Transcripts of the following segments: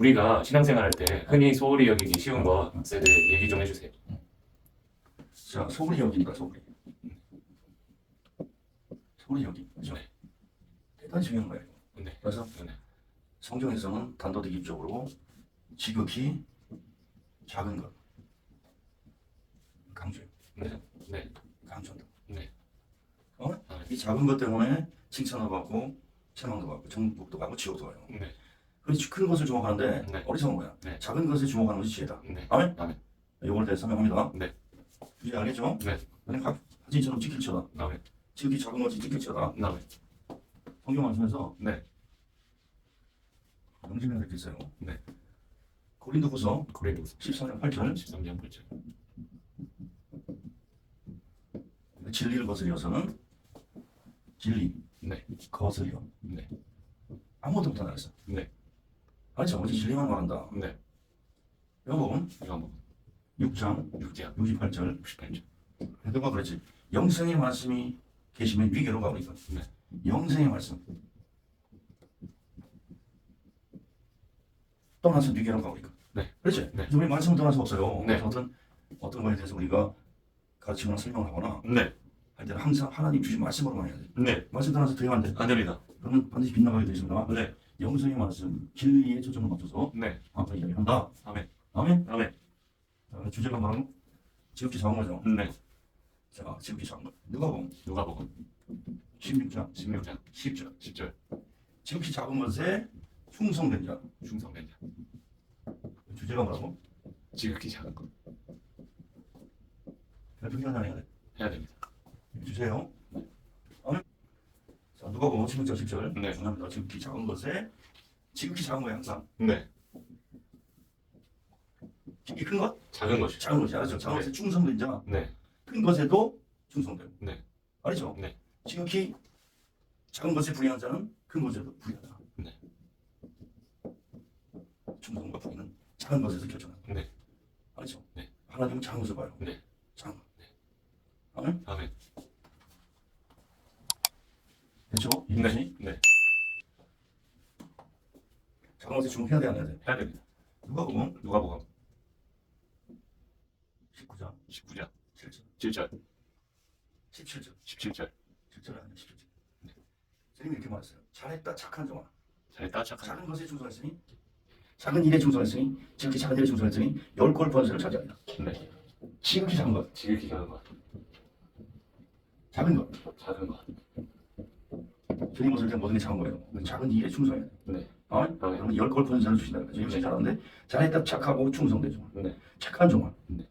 우리가 신앙생활 할 때 흔히 소홀히 여기기 쉬운 것에 대해 얘기 좀 해주세요. 자, 소홀히 여기니까 소홀히. 소홀히 여기. 그죠? 네. 대단히 중요한 거예요. 네. 그래서 네. 성경에서는 단도직입적으로 지극히 작은 것 강조해요. 네. 네. 강조한다. 네. 어? 아, 이 작은 것 때문에 칭찬도 받고 책망도 받고 정복도 받고 지옥도 가요. 네. 그래서 큰 것을 주목하는데 네. 어리석은 거야. 네. 작은 것에 주목하는 것이 지혜다. 네. 아멘? 아멘. 이걸 대해 설명합니다. 네. 이제 알겠죠? 네. 그냥 각 사진처럼 찍힐 쳐다. 아멘. 지극히 작은 것이 찍힐 쳐다. 아멘. 성경 말씀에서 네. 명심해야 될게 있어요. 네. 고린도후서 고린도서 14장 8절 13장 8절. 진리를 거스려서는 진리 네. 거스려 네. 아무것도 못하다 그랬어. 네. 아니죠. 어제 진리만 말한다. 네. 이거 한번 6장 6장 68절 68절. 누가 그랬지? 영생의 말씀이 계시면 위계로 가보니까 네. 영생의 말씀 떠나서 위계로 가보니까 네. 그렇지? 네. 우리 말씀을 떠나서 없어요 네. 어떤 어떤 거에 대해서 우리가 가르치거나 설명을 하거나 네. 할 때는 항상 하나님 주신 말씀으로만 해야 돼 네. 말씀 떠나서 되면 안 돼. 안 됩니다. 그러면 반드시 빗나가게 되어 있습니다 네. 영생의 말씀 진리에 초점을 맞춰서 네. 앞으로 이야기한다 아멘. 아멘 아멘. 자, 주제가 뭐라고? 지극히 작은 거죠 네. 자 지극히 작은 거 누가 보면 누가 보고 16장 16장 10절 10절 지극히 작은 것에 충성된 자 충성된 자. 주제가 뭐라고? 지극히 작은 것 별표기 하나 해야 돼 해야 됩니다. 자 누가 보면 16장 10절 네. 중요합니다 지극히 작은 것에 지극히 작은 거에 항상 네. 지극히 큰 것? 작은 것이. 작은 것이 알았죠 작은 네. 것에 충성된 자 네. 큰 것에도 충성되고 네. 알죠? 네. 지극히 작은 것에 불의한 자는 큰 것에도 불의하다. 네. 충성과 불의는 작은 것에서 결정한다. 네. 알죠? 네. 하나님은 작은 것을 봐요. 네. 작은 것. 아멘? 아멘. 됐죠? 네. 이해되지? 네. 작은 것에 주목해야 돼, 안 해야 돼? 해야 됩니다. 누가 보면 누가 보고 19장 19장 7절, 7절 17절, 17절 7절 아니야, 17절. 네. 선생님이 이렇게 말했어요. 잘했다, 착한 종아. 잘했다 착한 작은 것에 충성했으니 작은 일에 충성했으니 지극히 작은 일에 충성했으니 열 골 번세를 차지하리라. 네. 지극히 작은 것, 지극히 작은 것 작은 것. 작은 것 모습을 때 모든 게 작은 거예요. 작은 일에 충성해야 돼. 네. 아, 아멘. 여러분 열골 번세를 주신다는 거죠. 이거 잘하는데 잘했다 착하고 충성되죠. 네. 착한 종아. 네.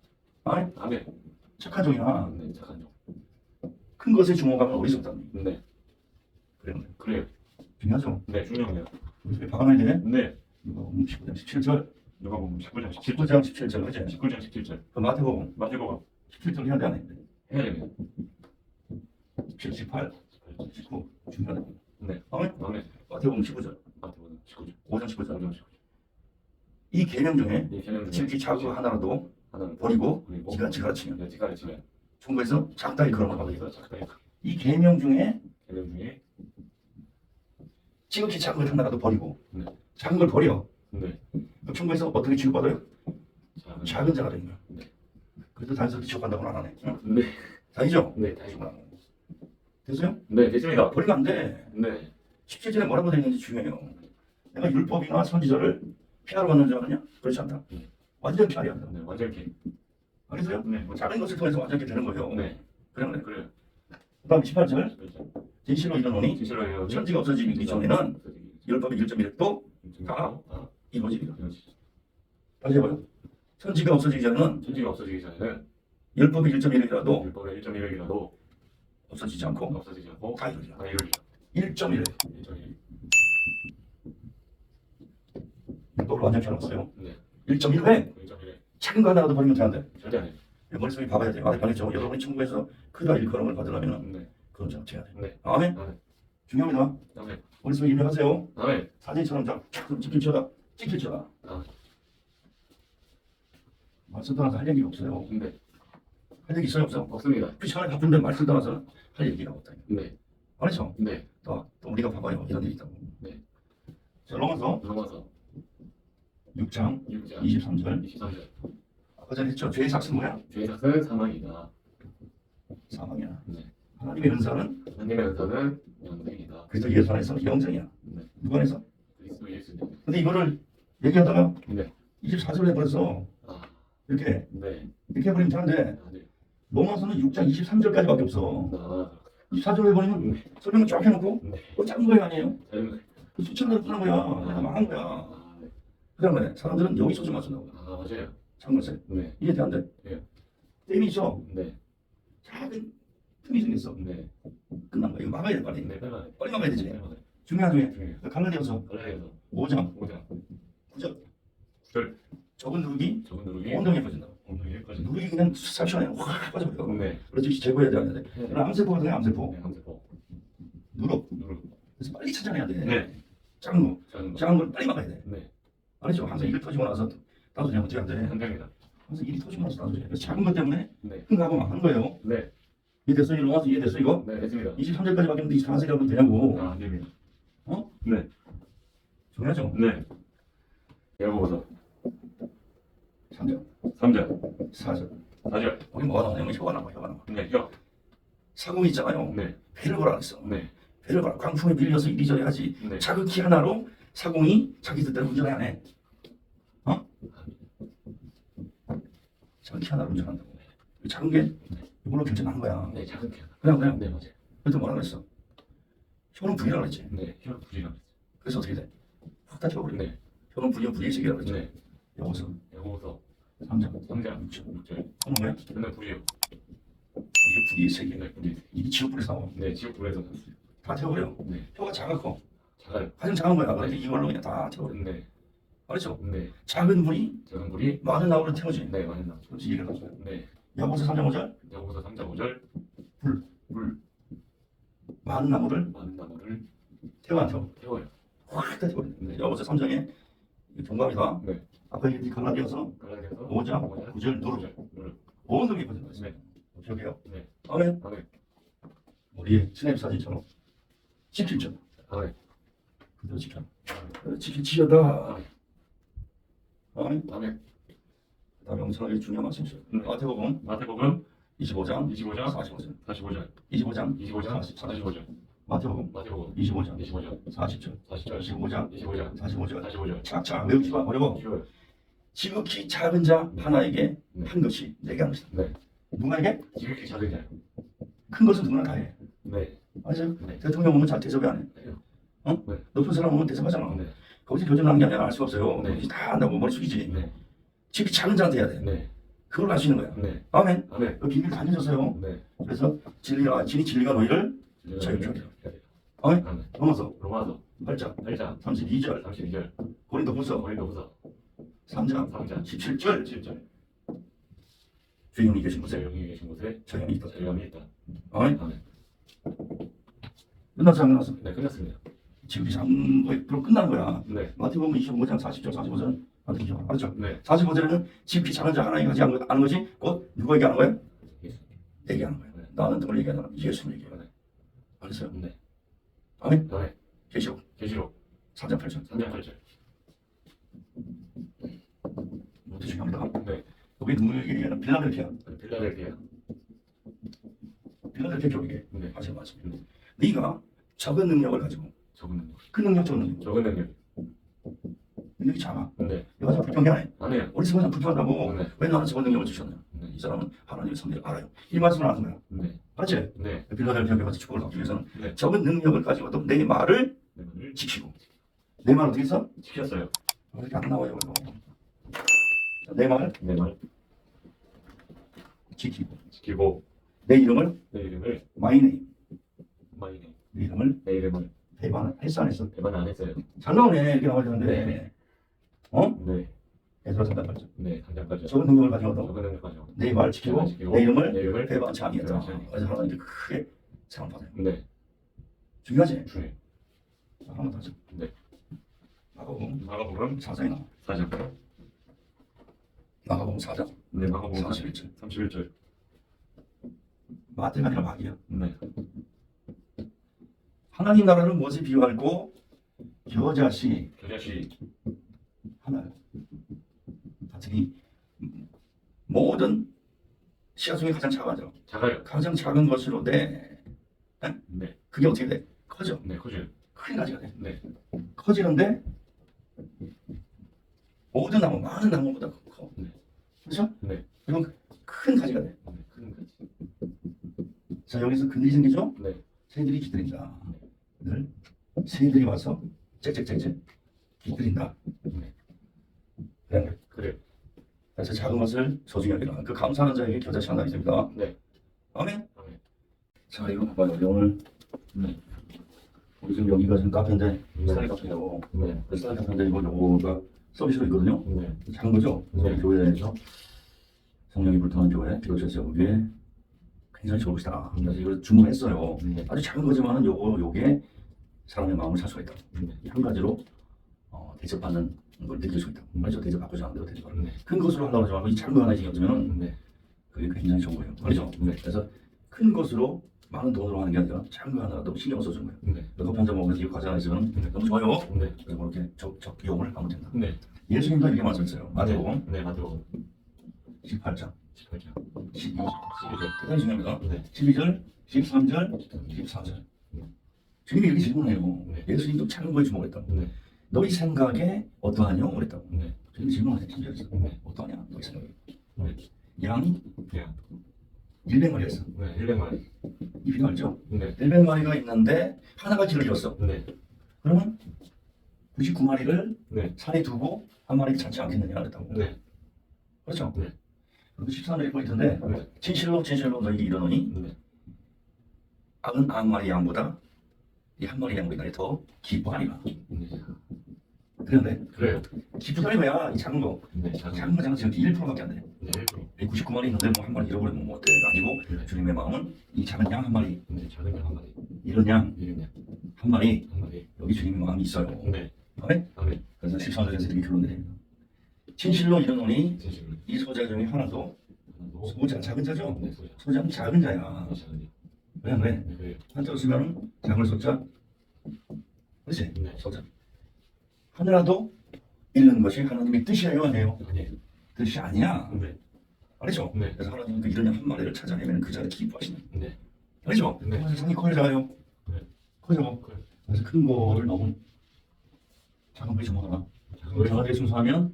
아, 아멘 착한 종이나 네 착한 종 큰 것에 주목하면 어리석다는 거예요. 네. 그래요. 그래요 중요하죠. 네 중요해요 우리 박아놔야 돼. 네 이거 19장 17절, 누가 보면 19장 17절 19장 17절, 그지? 19장 17절 그 마태복음 마태복음 17절 해야 해? 해야 17, 18, 19 중요하다. 네. 아멘. 아멘 마태복음 19절, 마태복음 19절 5장 19절. 5장 19절 이 중에 이 개념 중에 지극히 작은 하나라도 하나는 버리고 그리고 지같이 가르치면 네, 가르치면 총부에서 작다이 그런 거 거기서 작다 이 계명 중에 지극히 작은 것 하나라도 버리고 네. 작은 걸 버려. 네그 총부에서 어떻게 취급받아요? 작은 작은 자가 되는 거야. 네. 그래도 단순히 취급한다고는 안 하네. 응? 네 아니죠? 네, 다시 됐어요? 네, 됐습니다. 버리면 안 돼. 네, 17절에 뭐라고 되어 있는지 중요해요. 내가 율법이나 선지자를 피하러 갔는 줄 아느냐? 그렇지 않다. 네. 완전 피하려 한다. 네, 완전 개. 알겠어요? 네, 뭐, 작은 것을 통해서 완전히 되는 거예요. 네, 그래 그래. 그래요. 그 다음 18절 진실로 이르노니 진실로. 천지가 없어지기 전에는 율법의 1.1획도 다 아, 이루어지리라. 다시 해봐요. 천지가 없어지기 전에는 천지가 없어지기 전에는 율법의 1.1획이라도 율법의 1.1획이라도 없어지지 않고 없어지지 않고. 다 이루리라. 1.1획. 1.1. 율법을 완전히 피하는 네, 1.1획. 1.1획. 작은 거 하나라도 버리면 돼? 절대 안 해요. 머릿속에 봐봐야 돼. 아, 변했죠. 여러분이 천국에서 크다 일컬음을 받으려면 네, 그런 자가 돼야 돼. 네, 아멘. 아멘. 중요합니다. 아멘. 머릿속에 입력하세요. 아멘. 사진처럼 쫙 찍힐 쳐다. 찍힐 쳐다. 아멘. 말씀 떠나서 할 얘기가 없어요. 네, 할 얘기 있어요, 없어? 없습니다. 그 시간에 바쁜데 말씀 떠나서 할 얘기가 없다. 네, 알죠? 네, 또, 또 우리가 봐봐요. 이런 일이 있다고. 네. 자, 넘어서 넘어서 6장 6장 23절 23절 아까 전에 했죠 죄의 삭은 뭐야? 죄의 삭은 사망이다. 사망이야 네. 하나님의 은사는 하나님의 은사는 영생이다. 그리스도 예수 안에서 영생이야 네. 누구 안에서? 그리스도 예수님. 근데 이거를 얘기하다가 네. 24절에 해버렸어 아, 이렇게 네. 이렇게 해버리면 되는데 아, 네. 로마서는 6장 23절까지밖에 없어 아, 24절에 해버리면 네. 설명을 쫙 해놓고 네. 그거 작은 거예요 아니에요? 잘, 그 수천 대로 쓰는 거야 내가 망한 거야 아, 네. 그 다음에 사람들은 여기 소중만 쓴다고 아, 맞아요. 참것에 네. 이게 돼안돼 네. 땜이 있어 네. 작은 틈이 생겼어 네. 끝난 거야 이거 막아야 돼 빨리 네. 빨리 빨리 막아야 되지 빨리 중요한 중에 중에 갈라디아서 갈라디아서 5장 5장 9절 구절. 적은 누르기 적은 누르기 엉덩이에 빠진다 엉덩이까지. 누르기 그냥 삽시간에 확 빠져버려 네. 그렇지 제거해야 되는데 네. 그럼 암세포가 돼 암세포 네. 함세포. 누르 누르. 그래서 빨리 찾아내야 돼 네. 작은 거 작은 거. 작은 걸 빨리 막아야 돼 네. 알았죠? 항상 일 터지고 나서 따주냐 어떻게 안 돼? 한 장이다. 항상 일이 터지고 나서 따주냐 그래서 작은 것 때문에 네. 큰거 하고 막는 거예요 네. 이해됐어? 이리 와서 이해됐어 이거? 네. 됐습니다. 23절까지 바뀌는데 24절이 하면 되냐고 아, 안 됩니다. 어? 네. 중요하죠? 네. 야고보서 3절 3장 4절 4절. 우리 뭐가 나오냐면 혀가 나와 혀가 나와 네. 혀. 사공이 있잖아요 네. 배를 보라 그랬어 네. 배를 보라 광풍에 밀려서 이리저리 하지 네. 키 하나로 사공이 자기 뜻대로 운전을 안 해. 어? 키 하나로 운전한다고. 그 작은 게 이걸로 결정하는 거야. 네. 작은 키 하나. 그냥 그냥 네. 맞아요. 그래서 뭐라 그랬어? 혀는 불이라 그랬지. 네. 혀 부리라. 그래서 어떻게 돼? 확 다쳐버려. 네. 혀는 불이야 불이의 세계라 그랬지. 네. 여기서 야고보서 3장 3장 6절. 하는 거야? 저는 불이요. 이게 불이의 세계. 네. 불이. 이게 지옥불에서 나와. 네. 지옥불에서 다 태워버려. 네. 혀가 작았고 작아요. 가장 작은 거야. 그런데 이걸로 그냥 다 태워버려. 네. 알았죠? 네. 작은 불이 작은 불이 많은 나무를 태우지. 네. 많이 나. 그렇지 얘기를 하죠. 네. 여보서 3장 5절 야고보서 3장 5절. 불. 불. 많은 나무를 많은 나무를 태워 안 태워? 태워요. 확 다져버려. 네. 여보서 3장에 동감이다. 네. 아까 얘기 갈라디아서 5장 9절 누르. 누르. 온 놈이 빠진 거지. 네. 네. 아멘. 아멘. 우리의 스냅 사진처럼 17점. 아멘. 그대로 지켜. 지키지어다. 아멘. 아멘. 다음에 엄청나게 중요한 말씀이죠. 네. 마태복음 마태복음 25장 25장 45절. 45절 25장 25장 45절 마태복음 마태복음 25장 25장 40절. 40절 25장 25장 45절. 45절 착착 외우기가 어려워. 쉬워요 지극히 작은 자 하나에게 네. 한 것이 내게 하는 것이다. 네. 누구에게? 지극히 작은 자요 큰 것은 누구나 다 해. 네. 맞아요? 네. 대통령 오면 잘 대접이 안 해. 네. 높은 사람 오면 대접하잖아. 네. 거기서 교정하는 게 아니라 알 수가 없어요. 네. 다 안다고 머리 숙이지. 네. 지극히 작은 자한테 해야 돼. 네. 그걸 할수 있는 거야. 네. 아멘. 아멘 그 비밀 다 알려줬어요. 네. 그래서 진리가 진이 진리가 너희를 자유케 아멘. 아멘 로마서 로마서 8장 8장 32절 32절 고린도후서 고린도후서 3장 3장 17절 7절 주인이 계신 곳에 자영이 계신 곳에 자연이 있다. 자유함이 있다 아멘. 아멘 끝났어 안 끝났어? 네 끝났습니다 지금 이상 바로 끝난 거야. 네. 마태복음 25장 40절 45절 맞죠? 맞죠? 네. 45절에는 지극히 작은 자 하나님 것- 아는 것이 곧 누구에게 하는 거야? 예수. 내게 하는 거야. 네. 나는 누굴 얘기하는 거야? 예수를 얘기해. 네. 알았어요? 네. 아멘. 아멘 계시록 계시록 3장 8절 3장 8절 이것도 중요합니다. 네. 여기 누구에게 얘기하는 빌라델피아 필라델피아 빌라델피아 교회에 네. 하시는 말씀. 네. 네가 적은 능력을 가지고 적은 능력 큰 능력 적은 능력 적은 능력 능력이 작아. 네. 참 불평이 안 해. 안 해요 우리 친구는 불평한다고 네. 왜 나는 적은 능력을 주셨냐? 네. 이 사람은 하나님의 섭리를 알아요. 이 말씀을 아는 거야. 네. 맞지? 네. 빌라델피아 교회에서 축복을 받기 위해서는 네. 적은 능력을 가지고도 내 말을 네. 지키고 내 말 어떻게 했어? 지켰어요 왜 이렇게 안 나와요 이거. 내 말? 내말. 지키고. 지키고. 내 이름을? 내 이름을 마이 네임 마이네 내 이름을? 내 이름을. 배반 했어 안 했어? 배반 안 했어요. 잘 나오네 이렇게 나와야 되는데. 네. 어? 네. 얘들아 상담 발전 네. 당장까지 적은 능력을 가지고도 적은 능력 가지고. 내 말을 지키고 내 지키고 내 이름을 내 이름을 배반치 아니했다. 그래서 하나님께 크게 사랑 받아요. 네. 중요하지? 자, 한번 더 하자 네. 마가복음 마가복음 4장에 나와 4장 마가복음 4장 네. 마가복음 41절 31절 마태가 아니라 마귀야 네. 하나님 나라를 무엇에 비유할고 겨자씨 겨자씨 하나요. 같으니 음, 모든 시야 중에 가장 작아져. 작아요. 가장 작은 것으로 내 네. 그게 어떻게 돼? 커져. 네, 커져요. 큰 가지가 돼. 네. 커지는데 모든 나무 많은 나무보다 커. 네. 그렇죠? 네. 그리고 큰 가지가 돼. 네, 큰 거지. 자 여기서 근들이 생기죠? 네. 새들이 깃들인다. 늘 새들이 와서 짹짹짹짹 깃들인다. 네. 그래. 그래요. 그래서 작은 것을 소중히 여기라. 그 감사하는 자에게 겨자씨 하나 있습니다. 네. 아멘. 아멘. 자 이거 봐봐요. 오늘 네. 우리 지금 여기가 지금 카페인데 네. 스타일 카페라고. 네. 스타일 카페인데 이거 요거가 서비스로 있거든요. 네. 작은 거죠? 네. 교회에서 성령이 불타는 교회 기도처에서 여기에 굉장히 좋을 것이다. 그래서 이걸 주문했어요. 네. 아주 작은 거지만은 요거 요게 사람의 마음을 살 수가 있다. 네. 한 가지로 어, 대접받는 걸 느낄 수 있다. 음. 말이죠. 대접받고자 하는 대로 대접받는. 네. 큰 것으로 하려고 하지 말고 이 작은 거 하나 신경 쓰면은 네. 그게 굉장히 좋은 거예요. 말이죠. 네. 그래서 큰 것으로 많은 돈으로 하는 게 아니라 작은 거 하나라도 신경을 써주는 거예요. 네. 커피 한잔 먹으면서 이 하나 있으면 네. 너무 좋아요. 네. 그래서 그렇게 적, 적용을 하면 된다. 네. 예수님도 이렇게 말씀했어요. 마태복음 네, 마태복음 18장, 18장. 12절. 12절. 대단히 중요합니다. 네. 12절, 13절, 14절. 주님이 이렇게 질문해요. 네. 예수님도 작은 거에 주목했다. 네. 너희 생각에 어떠하냐? 그랬다고. 네. 주님 질문하세요. 12절에서. 네. 어떠하냐? 너희 생각에. 네. 양이 양. 100마리였어. 네. 100마리. 이 비가 알죠? 네. 100마리가 있는데 하나가 길을 잃었어. 네. 그러면 99마리를 네. 산에 두고 한 마리 찾지 않겠느냐 그랬다고. 네. 그렇죠? 네. 그리고 13절에 포인트인데 네. 진실로 진실로 너희에게 이르노니 네. 악은 한 마리 양보다 이 한 마리 양보다 더 기뻐하리라. 네. 그런데 그래요. 기쁘다 이거야 이 작은 거. 네. 작은 작은 거잖아 지금 1%밖에 안 돼. 네. 1%. 99마리 있는데 뭐 한 마리 잃어버리면 뭐 어때? 아니고 네. 주님의 마음은 이 작은 양 한 마리 네. 작은 양한 마리. 이런 양 한 이름 양. 마리 한 마리. 여기 주님의 마음이 있어요. 네. 아멘? 아멘. 그래서 14절에서 이렇게 결론 내립니다. 진실로 이르노니 진실로. 이 소자 중에 하나도 하나도. 소자 작은 자죠? 네. 소자. 소자는 작은 자야. 네. 작은 양. 왜 왜? 네. 그래요. 한자로 쓰면은 작은 소자 그렇지? 네. 소자 하늘라도 잃는 것이 하나님의 뜻이에요 아니에요? 아니에요. 뜻이 아니야 네. 알죠? 네. 그래서 하나님은 그 이런 양한 마리를 찾아내면 그 자를 기뻐하시는 네. 알죠? 네. 그래서 세상이 커져요 네. 커져 그래요. 그래서 큰 거를 너무 작은 거에 주목하라 작은 데 충성하면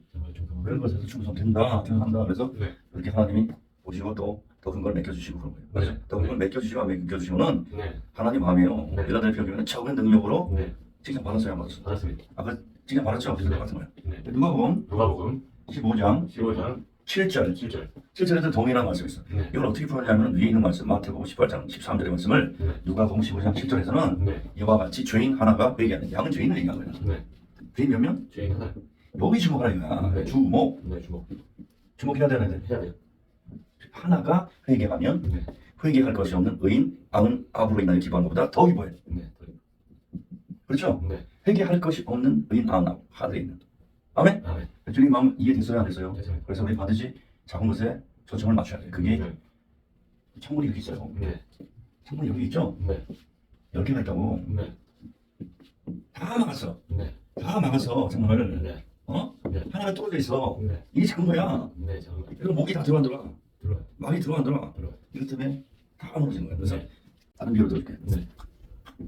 그런 것에서 충성된다 생각한다 그래서 네. 이렇게 하나님이 보시고 또 더큰걸 맡겨주시고 그런 거예요 네. 맞죠? 더큰걸 맡겨주시고 맡겨주시면은 네. 하나님 마음이에요 네. 빌라델피아 교회는 적은 능력으로 네. 칭찬 받았어요 안 받았어요? 받았습니다. 아까 칭찬 받았죠? 네. 같은 거예요 네. 누가복음 누가복음 15장 15장 7절 7절. 7절에도 동일한 말씀이 있어요 네. 이걸 어떻게 풀었냐면 위에 있는 말씀 마태복음 18장 13절의 말씀을 네. 누가복음 15장 7절에서는 네. 이와 같이 죄인 하나가 회개하는 양은 죄인을 얘기한 거예요 네. 죄인 몇 명? 죄인 하나. 여기 주목하라 이거야 네. 주목 네. 주목. 주목해야 되는데 해야 돼요. 하나가 회개하면 네. 회개할 것이 없는 의인 악은 압으로 인하여 기뻐하는 것보다 더 기뻐해 네. 그렇죠? 네. 회개할 것이 없는 의인 압 하늘에 있는 아멘? 아멘. 주님 마음 이해됐어요 안 됐어요? 됐습니다. 그래서 우리 반드시 작은 것에 초점을 맞춰야 돼요 그게 네. 창문이 이렇게 있어요 네. 창문이 여기 있죠? 네. 10개가 있다고 네. 다 막았어 네. 다 막았어 창문을 네. 어? 네. 하나가 떨어져 있어 네. 이게 작은 거야 네. 잠깐만. 그리고 목이 다 들어와 안 들어와 들어와요. 막이 들어와 안 들어와 들어와요. 이것 때문에 다 무너지는 거야 그래서 네. 다른 비로 들을게 네.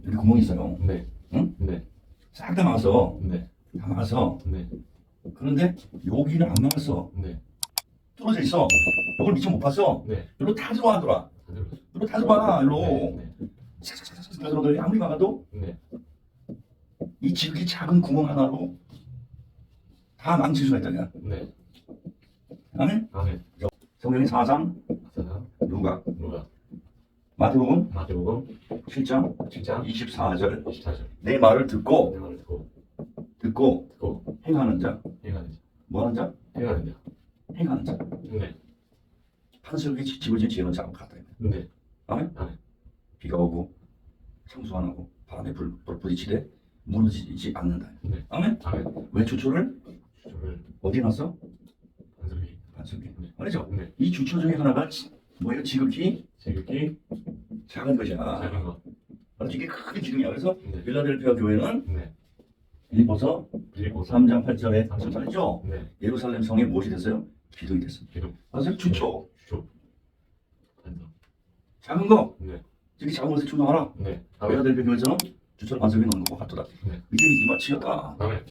여기 구멍이 있어요 네. 응? 네. 싹 다 막았어 네. 다 막았어 네. 그런데 여기는 안 막았어 네. 뚫어져 있어 이걸 미처 못 봤어 네. 여기로 다 들어와 안 들어와 다 들어왔어요. 여기로 다 들어와 네. 싹싹싹싹 다 들어와 아무리 막아도 네. 이 지극히 작은 구멍 하나로 다 망칠 수가 있다 야 네. 아멘 아멘. 성경의 4장 사상 누가 누가 마태복음 마태복음 7장 7장 24절 24절. 내 말을 듣고 내 말을 듣고 듣고 듣고 행하는 자 행하는 자. 뭐하는 자? 행하는 자. 행하는 자 네. 한석이 집어진 지혜는 자고 같다 네. 아멘 아멘. 비가 오고 창수 안 하고 바람에 불, 불 부딪히되 무너지지 않는다 네. 아멘 아멘. 왜 주초를 주초를 어디에 놨어? 반석이. 반석에 네. 말이죠 네. 이 주초 중에 하나가 지- 뭐예요? 지극히 제극기 작은 것이야 작은 것. 말이죠 이게 큰 기둥이야 그래서 네. 빌라델피아 교회는 네. 빌립보서 빌립보서 3장 8절에 삼 장. 말했죠. 네. 예루살렘 성에 무엇이 됐어요? 기둥이 됐습니다. 기둥. 맞아요? 주초. 주초. 작은 거. 네. 이렇게 작은 것에 충성하라. 네. 다음에 필라델피아 교회처럼 주처럼 반석에 넣는 것과 같도다. 네. 믿음이 이마치였다. 다음에